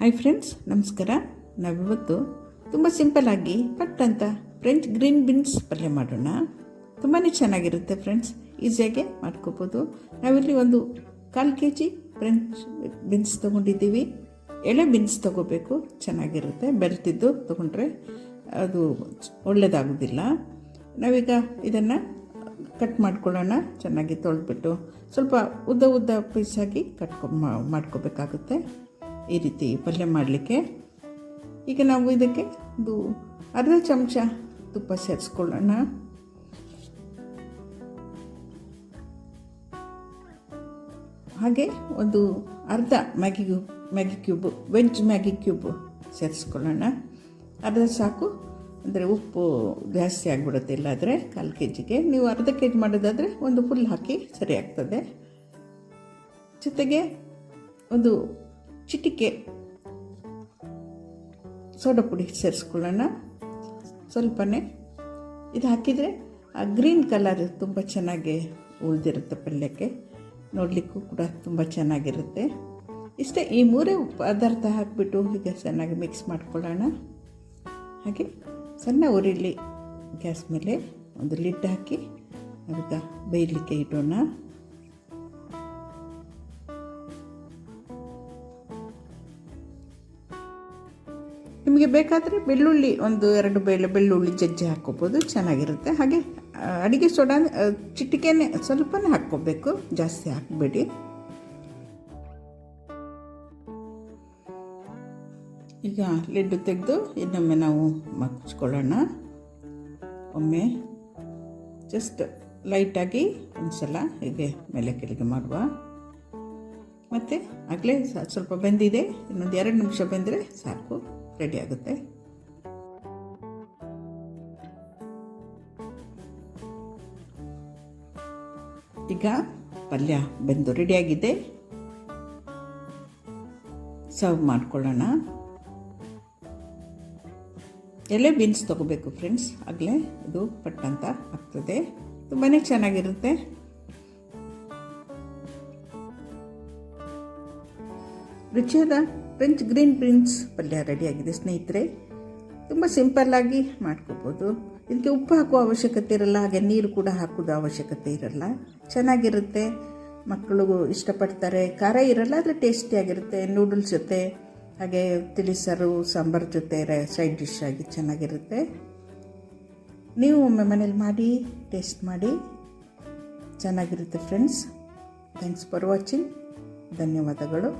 Hi friends ನಮಸ್ಕಾರ. ನಾವಿವತ್ತು ತುಂಬ ಸಿಂಪಲ್ಲಾಗಿ ಪಟ್ ಅಂತ ಫ್ರೆಂಚ್ ಗ್ರೀನ್ ಬೀನ್ಸ್ ಪಲ್ಯ ಮಾಡೋಣ. ತುಂಬಾ ಚೆನ್ನಾಗಿರುತ್ತೆ ಫ್ರೆಂಡ್ಸ್ ಈಸಿಯಾಗೆ ಮಾಡ್ಕೋಬೋದು. ನಾವಿಲ್ಲಿ ಒಂದು ಕಾಲು ಕೆ ಜಿ ಫ್ರೆಂಚ್ ಬೀನ್ಸ್ ತೊಗೊಂಡಿದ್ದೀವಿ. ಎಳೆ ಬೀನ್ಸ್ ತೊಗೋಬೇಕು. ಚೆನ್ನಾಗಿರುತ್ತೆ. ಬೆರೆತಿದ್ದು ತೊಗೊಂಡ್ರೆ ಅದು ಒಳ್ಳೆಯದಾಗೋದಿಲ್ಲ ನಾವೀಗ ಇದನ್ನು ಕಟ್ ಮಾಡ್ಕೊಳ್ಳೋಣ. ಚೆನ್ನಾಗಿ ತೊಳೆದ್ಬಿಟ್ಟು ಸ್ವಲ್ಪ ಉದ್ದ ಉದ್ದ ಪೀಸಾಗಿ ಕಟ್ಕೊ ಮಾ- ಮಾಡ್ಕೋಬೇಕಾಗುತ್ತೆ. ಈ ರೀತಿ ಪಲ್ಯ ಮಾಡಲಿಕ್ಕೆ. ಈಗ ನಾವು ಇದಕ್ಕೆ ಒಂದು ಅರ್ಧ ಚಮಚ ತುಪ್ಪ ಸೇರಿಸ್ಕೊಳ್ಳೋಣ. ಹಾಗೆ ಒಂದು ಅರ್ಧ Maggi Maggi cube, veg Maggi cube ಸೇರಿಸ್ಕೊಳ್ಳೋಣ. ಅರ್ಧ ಸಾಕು. ಅಂದರೆ ಉಪ್ಪು ಜಾಸ್ತಿ ಆಗಿಬಿಡುತ್ತೆ ಇಲ್ಲಾದರೆ ಕಾಲು ಕೆ ಜಿಗೆ ನೀವು ಅರ್ಧ ಕೆ ಜಿ ಮಾಡೋದಾದರೆ ಒಂದು ಫುಲ್ ಹಾಕಿ ಸರಿ ಆಗ್ತದೆ. ಜೊತೆಗೆ ಒಂದು ಚಿಟಿಕೆ. ಸೋಡಾ ಪುಡಿ ಸೇರಿಸ್ಕೊಳ್ಳೋಣ. ಸ್ವಲ್ಪನೇ. ಇದು ಹಾಕಿದರೆ ಆ ಗ್ರೀನ್ ಕಲರ್ ತುಂಬ ಚೆನ್ನಾಗಿ ಉಳಿದಿರುತ್ತೆ ಪಲ್ಯಕ್ಕೆ. ನೋಡಲಿಕ್ಕೂ ಕೂಡ ತುಂಬ ಚೆನ್ನಾಗಿರುತ್ತೆ. ಇಷ್ಟೇ ಈ ಮೂರೇ ಪದಾರ್ಥ ಹಾಕಿಬಿಟ್ಟು ಈಗ ಚೆನ್ನಾಗಿ ಮಿಕ್ಸ್ ಮಾಡ್ಕೊಳ್ಳೋಣ. ಹಾಗೆ ಸಣ್ಣ ಉರಿಲಿ ಗ್ಯಾಸ್ ಮೇಲೆ ಒಂದು ಲಿಡ್ ಹಾಕಿ ಅದಕ್ಕೆ ಬೇಯಲಿಕ್ಕೆ ಇಡೋಣ. ನಿಮಗೆ ಬೇಕಾದರೆ ಬೆಳ್ಳುಳ್ಳಿ ಒಂದು ಎರಡು ಬೆಳ್ಳು ಬೆಳ್ಳುಳ್ಳಿ ಜಜ್ಜಿ ಹಾಕ್ಕೋಬೋದು, ಚೆನ್ನಾಗಿರುತ್ತೆ. ಹಾಗೆ ಅಡುಗೆ ಸೋಡಾ ಚಿಟಿಕೆನೆ ಸ್ವಲ್ಪನೇ ಹಾಕ್ಕೋಬೇಕು, ಜಾಸ್ತಿ ಹಾಕಬೇಡಿ. ಈಗ ಲಿಡ್ಡು ತೆಗೆದು ಇನ್ನೊಮ್ಮೆ ನಾವು ಮಚ್ಕೊಳ್ಳೋಣ ಒಮ್ಮೆ ಜಸ್ಟ್ ಲೈಟಾಗಿ ಒಂದ್ಸಲ ಹೀಗೆ ಮೇಲೆ ಕೆಳಗೆ ಮಾಡುವ. ಮತ್ತು ಆಗಲೇ ಸ್ವಲ್ಪ ಬೆಂದಿದೆ, ಇನ್ನೊಂದು ಎರಡು ನಿಮಿಷ ಬೆಂದರೆ ಸಾಕು. ರೆಡಿ ಆಗುತ್ತೆ. ಈಗ ಪಲ್ಯ ಬೆಂದು ರೆಡಿಯಾಗಿದೆ ಸರ್ವ್ ಮಾಡ್ಕೊಳ್ಳೋಣ. ಎಲೆ ಬೀನ್ಸ್ ತಗೋಬೇಕು ಫ್ರೆಂಡ್ಸ್. ಆಗಲೇ ಇದು ಪಟ್ಟಂತ ಆಗ್ತದೆ. ತುಂಬಾ ಚೆನ್ನಾಗಿರುತ್ತೆ. ರುಚಿಯಾದ ಫ್ರೆಂಚ್ ಗ್ರೀನ್ ಬೀನ್ಸ್ ಪಲ್ಯ ರೆಡಿಯಾಗಿದೆ ಸ್ನೇಹಿತರೆ, ತುಂಬ ಸಿಂಪಲ್ಲಾಗಿ ಮಾಡ್ಕೋಬೋದು. ಇದಕ್ಕೆ ಉಪ್ಪು ಹಾಕುವ ಅವಶ್ಯಕತೆ ಇರಲ್ಲ, ಹಾಗೆ ನೀರು ಕೂಡ ಹಾಕೋದು ಅವಶ್ಯಕತೆ ಇರಲ್ಲ. ಚೆನ್ನಾಗಿರುತ್ತೆ. ಮಕ್ಕಳು ಇಷ್ಟಪಡ್ತಾರೆ. ಖಾರ ಇರಲ್ಲ, ಆದರೆ ಟೇಸ್ಟಿಯಾಗಿರುತ್ತೆ ನೂಡಲ್ಸ್ ಜೊತೆ, ಹಾಗೆ ತಿಳಿಸಾರು, ಸಾಂಬಾರ್ ಜೊತೆ ಸೈಡ್ ಡಿಶ್ ಆಗಿ ಚೆನ್ನಾಗಿರುತ್ತೆ. ನೀವು ಒಮ್ಮೆ ಮನೇಲಿ ಮಾಡಿ ಟೇಸ್ಟ್ ಮಾಡಿ. ಚೆನ್ನಾಗಿರುತ್ತೆ ಫ್ರೆಂಡ್ಸ್ ಥ್ಯಾಂಕ್ಸ್ ಫಾರ್ ವಾಚಿಂಗ್ ಧನ್ಯವಾದಗಳು.